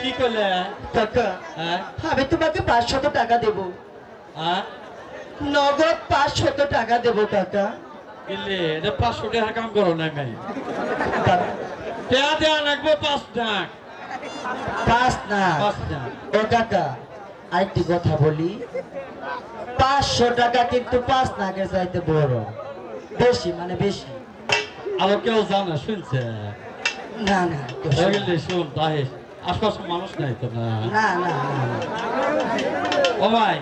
কি করলে? কাকা হ্যাঁ? আমি তোমাকে পাঁচশত টাকা দেব। হ্যাঁ? নগদ পাঁচশত টাকা দেব কাকা। কিনলে এটা পাঁচশো টাকার কাম করো না ভাই কাকা, টাকা দেওয়া লাগবে পাঁচ টাক পাঁচ না পাঁচ টাক ও কাকা আরেকটি কথা বলি। পাঁচশো টাকা কিন্তু পাঁচ নাকের চাইতে বড়। বেশি মানে বেশি। আরও কেউ জানে শুনছে? না না শোনে ওইগুলি শুন তাহে আশপাশে মানুষ নাই তো? না না। না ও ভাই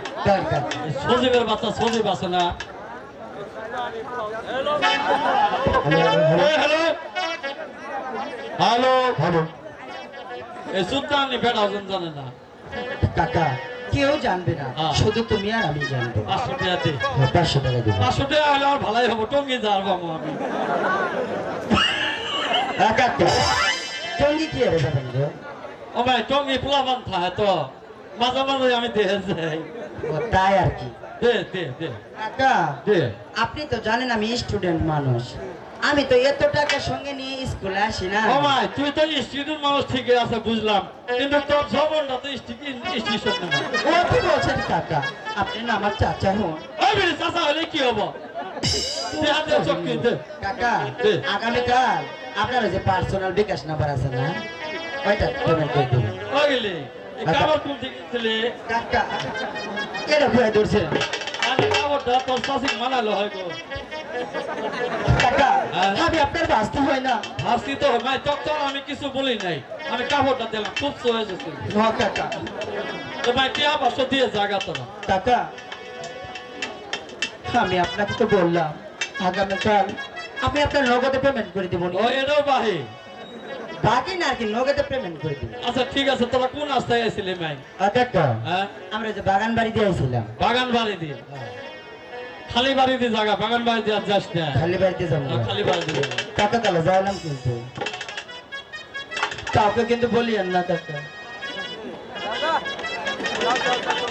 সজীবের বাচ্চা সজীব আছে না? Hello hello hello. এই সুলতানি বেটা ওজন জানে না। কাকা কেউ জানবে না। হ্যাঁ। শুধু তুমি আর আমি জানব। পাঁচশো টাকা দে। হ্যাঁ, পাঁচশো টাকা দেবো। পাঁচশো টাকা হলে আমার ভালোই হব টঙ্গি আমি হ্যাঁ, কাকা। টঙ্গি কি ভাই টঙ্গি পোলাবান থাকে তো মাঝে মাঝে আমি দেখে যাই তাই আর কি দে দে দে কাকা দে আপনি তো জানেন আমি স্টুডেন্ট মানুষ আমি তো এত টাকা সঙ্গে নিয়ে স্কুলে আসি না ও ভাই তুই তো স্টুডেন্ট মানুষ ঠিকই আছে বুঝলাম কিন্তু তোর জবনটা তো স্টেশন না ও কি বলছেন কাকা আপনি না আমার চাচা হন ওই বেরে চাচা হলে কি হব হাতে চক্কি দে কাকা। আগামীকাল আপনার যে পার্সোনাল বিকাশ নাম্বার আছে না পেমেন্ট করে কাপড় ধরছে? আরে কাপড়টা তোর মানালো হয় গো। আমি আপনার বাঁচতে হয় না? হাসি তো ভাই তখন আমি কিছু বলি নাই। আমি কাপড়টা দিলাম খুব সহজ হয়েছে। ন তো ভাই টিয়া পাঁচশো দিয়ে জায়গা আমি আপনাকে তো বললাম আগামীকাল আমি আপনার নগদে পেমেন্ট করে দেবো ও এটাও বাহি। বাকি না আর কি নগদে পেমেন্ট করে দেবো। আচ্ছা ঠিক আছে তোরা কোন গেছিলি ভাই হ্যাঁ? আমরা যে বাগান বাড়ি দিয়েছিলাম বাগান বাড়ি দিয়ে খালি বাড়ি জায়গা বাগান বাড়ি আর যাস না। খালি বাড়িতে যাব আর খালি বাড়ি কাকা কালা যাইলাম কিন্তু। কাউকে কিন্তু বলিয়েন না কাকা।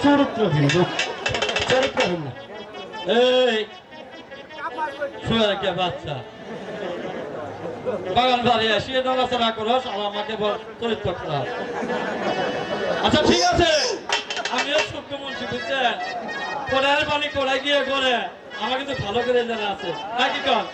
চরিত্রহীন চরিত্রহীন এই শুয়ে কে বাচ্চা। বাগান বাড়ি এসে নড়াচড়া করস আর আমাকে চরিত্র করা আচ্ছা ঠিক আছে। আমিও সভ্য মন্ত্রী বুঝছেন? কোড়ার পানি কোড়ায় গিয়ে করে আমাকে তো ভালো করে জানা আছে। নাকি কন?